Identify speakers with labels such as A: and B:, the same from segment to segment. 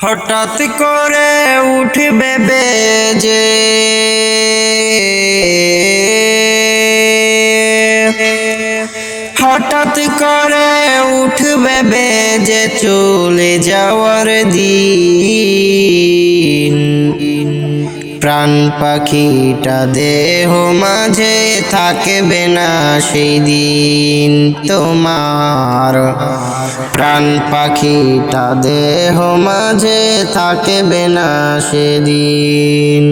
A: হঠাৎ করে উঠবে বেজে। হঠাৎ করে উঠবে বেজে চলে যাওয়ার দিন। প্রাণ পাখিটা দেহ মাঝে থাকবে না সেই দিন। তোমার প্রাণ পাখিটা দেহ মাঝে থাকবে না সেদিন।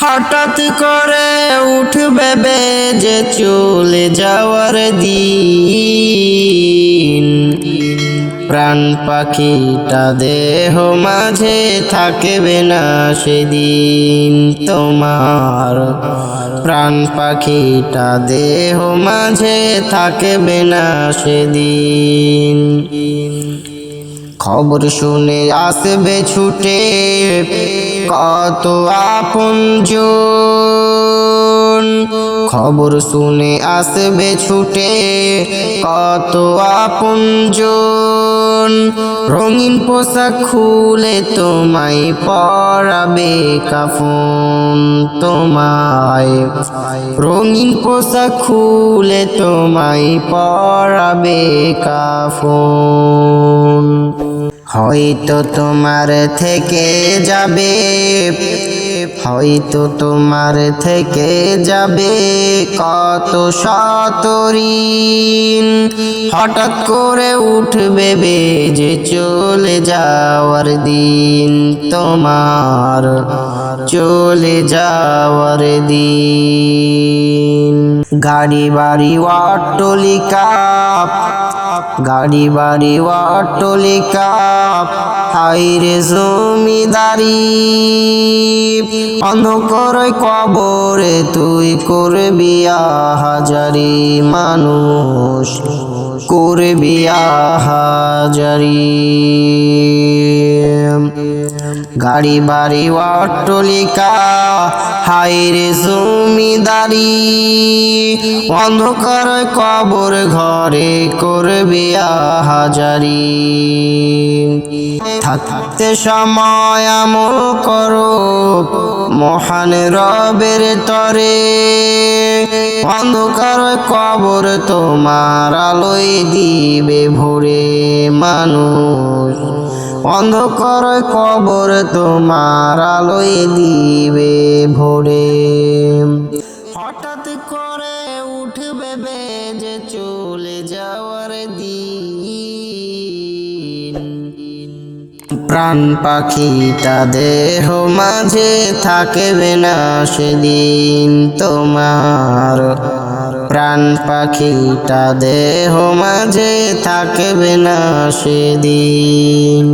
A: হঠাৎ করে উঠবে বেজে চলে যাওয়ার দিন। প্রাণ পাখিটা দেহ মাঝে থাকবে না সেদিন তোমার। প্রাণ পাখিটা দেহ মাঝে থাকবে না সেদিন। খবর শুনে আসবে ছুটে, কত আপন খবর শুনে আসবে ছুটে, কত আপন রঙিন পোশাক খুলে তোমায় পরাবে কাফন তোমায়। রঙিন পোশাক খুলে তোমায় পরাবে কাফন। হয়তো তোমার থেকে যাবে হয়তো তোমার থেকে যাবে কত শতরিন। হঠাৎ করে উঠবে বেজে চলে যাওয়ার দিন, তোমার চলে যাওয়ার দিন। গাড়ি, বাড়ি, অট্টলিকা গাড়ি বাড়ি অট্টলিকা হাইরে জমিদারি। অন্ধকার কবরে তুই করবি হাজারি মানুষ করবি হাজারি গাড়ি, বাড়ি, অট্টলিকা হাইরে জমিদারি। অন্ধকার কবর ঘরে করবে হাজারি থাকতে সময় আমল করো, মহান রবের তরে। অন্ধকার কবর তোমার আলোয় দিবে ভরে মানুষ। অন্ধকার কবর তোমার আলোয় দিবে ভোরে। হঠাৎ করে উঠবে যে চলে যাওয়ার দিন। প্রাণ পাখিটা দেহ মাঝে থাকবে না সেদিন তোমার। প্রাণ পাখিটা দেহ মাঝে থাকবে না সেদিন।